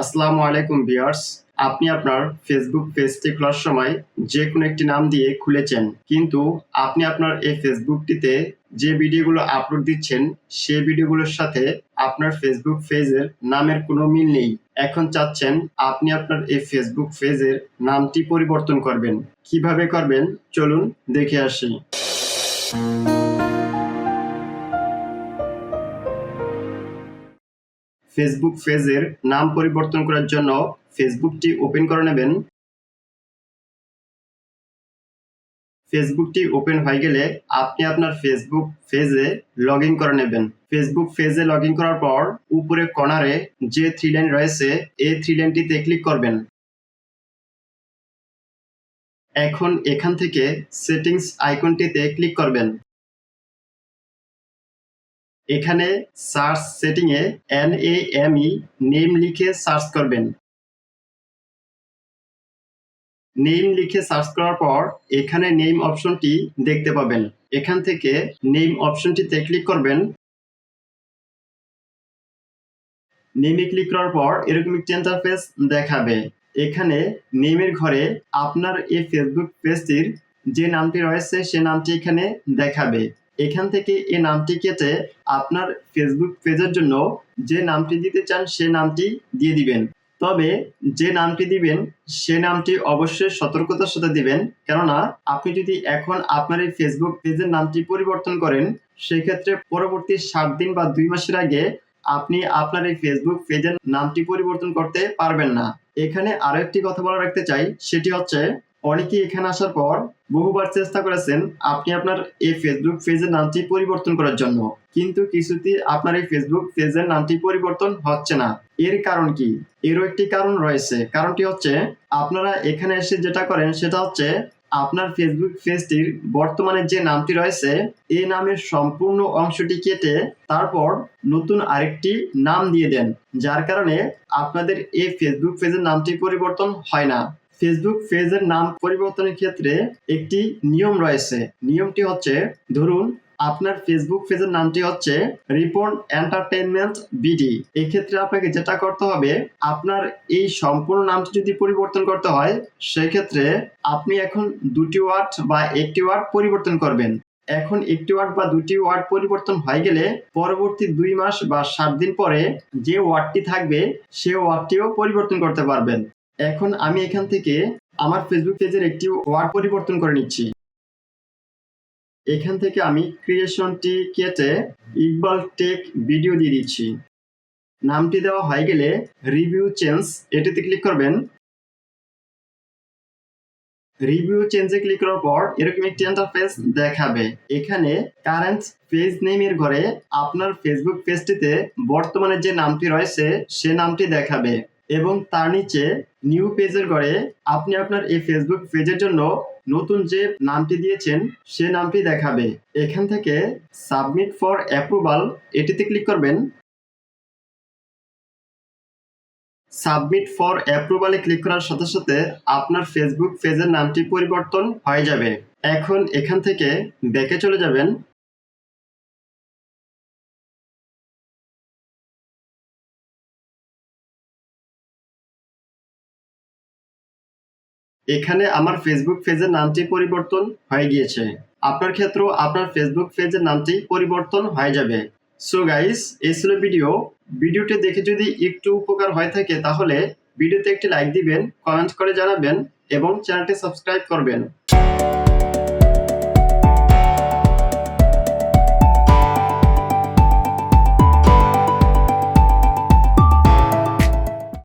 আসসালামু আলাইকুম ভিউয়ার্স। আপনি আপনার ফেসবুক পেজটি খোলার সময় যে কোনো একটি নাম দিয়ে খুলেছেন। কিন্তু আপনি আপনার এই ফেসবুকটিতে যে ভিডিওগুলো আপলোড দিচ্ছেন, সেই ভিডিওগুলোর সাথে আপনার ফেসবুক পেজের নামের কোনো মিল নেই। এখন চাচ্ছেন আপনি আপনার এই ফেসবুক পেজের নামটি পরিবর্তন করবেন। কীভাবে করবেন? চলুন দেখে আসি। ফেসবুক পেজের নাম পরিবর্তন করার জন্য ফেসবুকটি ওপেন করে নেবেন। ফেসবুকটি ওপেন হয়ে গেলে আপনি আপনার ফেসবুক পেজে লগ ইন করে নেবেন। ফেসবুক পেজে লগ ইন করার পর উপরে কর্নারে যে থ্রি লাইন রয়েছে, এই থ্রি লাইনটিতে ক্লিক করবেন। এখন এখান থেকে সেটিংস আইকনটিতে ক্লিক করবেন। এখানে search setting A N A M E name লিখে সার্চ করবেন। নেম লিখে সার্চ করার পর এখানে নেম অপশনটি দেখতে পাবেন। এখান থেকে নেম অপশনটিতে ক্লিক করবেন। নেমে ক্লিক করার পর এরকম একটি ইন্টারফেস দেখাবে। এখানে নেমের ঘরে আপনার এই ফেসবুক পেজটির যে নামটি রয়েছে, সে নামটি এখানে দেখাবে। এখান থেকে এই নামটি কেটে আপনার ফেসবুক পেজের জন্য যে নামটি দিতে চান সে নামটি দিয়ে দিবেন। তবে যে নামটি দিবেন, সে নামটি অবশ্যই সতর্কতার সাথে দিবেন। কেননা, আপনি যদি এখন আপনার এই ফেসবুক পেজের নামটি পরিবর্তন করেন, সেক্ষেত্রে পরবর্তী সাত দিন বা দুই মাসের আগে আপনি আপনার এই ফেসবুক পেজের নামটি পরিবর্তন করতে পারবেন না। এখানে আরও একটি কথা বলা রাখতে চাই, সেটি হচ্ছে অনেকেই এখানে আসার পর বহুবার চেষ্টা করেছেন আপনি আপনার এই ফেসবুক পেজের নামটি পরিবর্তন করার জন্য। কিন্তু কিছুতেই আপনার এই ফেসবুক পেজের নামটি পরিবর্তন হচ্ছে না। এর কারণ কি? এরও একটি কারণ রয়েছে। কারণটি হচ্ছে, আপনারা এখানে এসে যেটা করেন সেটা হচ্ছে, আপনার ফেসবুক পেজটির বর্তমানে যে নামটি রয়েছে, এই নামের সম্পূর্ণ অংশটি কেটে তারপর নতুন আরেকটি নাম দিয়ে দেন। যার কারণে আপনাদের এই ফেসবুক পেজের নামটি পরিবর্তন হয় না। ফেসবুক পেজের নাম পরিবর্তনের ক্ষেত্রে একটি নিয়ম রয়েছে। নিয়মটি হচ্ছে, ধরুন, আপনার ফেসবুক পেজের নামটি হচ্ছে রিপন এন্টারটেনমেন্ট বিডি। এই ক্ষেত্রে আপনাকে যেটা করতে হবে, আপনার এই সম্পূর্ণ নামটি যদি পরিবর্তন করতে হয়, সেক্ষেত্রে আপনি এখন দুটি ওয়ার্ড বা একটি ওয়ার্ড পরিবর্তন করবেন। এখন একটি ওয়ার্ড বা দুটি ওয়ার্ড পরিবর্তন হয়ে গেলে পরবর্তী দুই মাস বা সাত দিন পরে যে ওয়ার্ডটি থাকবে, সে ওয়ার্ডটিও পরিবর্তন করতে পারবেন। এখন আমি এখান থেকে আমার ফেসবুক পেজের একটি ওয়ার্ড পরিবর্তন করে নিচ্ছি। এখান থেকে আমি ক্রিয়েশনটি কেটে ইকবাল টেক ভিডিও দিয়ে দিচ্ছি। নামটি দেওয়া হয়ে গেলে রিভিউ চেঞ্জ এটিতে ক্লিক করবেন। রিভিউ চেঞ্জে ক্লিক করার পর এরকম একটি ইন্টারফেস দেখাবে। এখানে কারেন্ট পেজ নেমের ঘরে আপনার ফেসবুক পেজটিতে বর্তমানে যে নামটি রয়েছে সে নামটি দেখাবে। এবং তার নিচে নিউ পেজের ঘরে আপনি আপনার এই ফেসবুক পেজের জন্য নতুন যে নামটি দিয়েছেন, সে নামটি দেখাবে। এখান থেকে সাবমিট ফর অ্যাপ্রুভাল এটিতে ক্লিক করবেন। সাবমিট ফর অ্যাপ্রুভালে ক্লিক করার সাথে সাথে আপনার ফেসবুক পেজের নামটি পরিবর্তন হয়ে যাবে। এখন এখান থেকে ব্যাকে চলে যাবেন। এখানে আমার ফেসবুক পেজের নামটি পরিবর্তন হয়ে গিয়েছে। আপনার ক্ষেত্রেও আপনার ফেসবুক পেজের নামটি পরিবর্তন হয়ে যাবে। সো গাইস এই ছিল ভিডিও ভিডিওটি দেখে যদি একটু উপকার হয়ে থাকে, তাহলে ভিডিওতে একটি লাইক দিবেন কমেন্ট করে জানাবেন এবং চ্যানেলটি সাবস্ক্রাইব করবেন।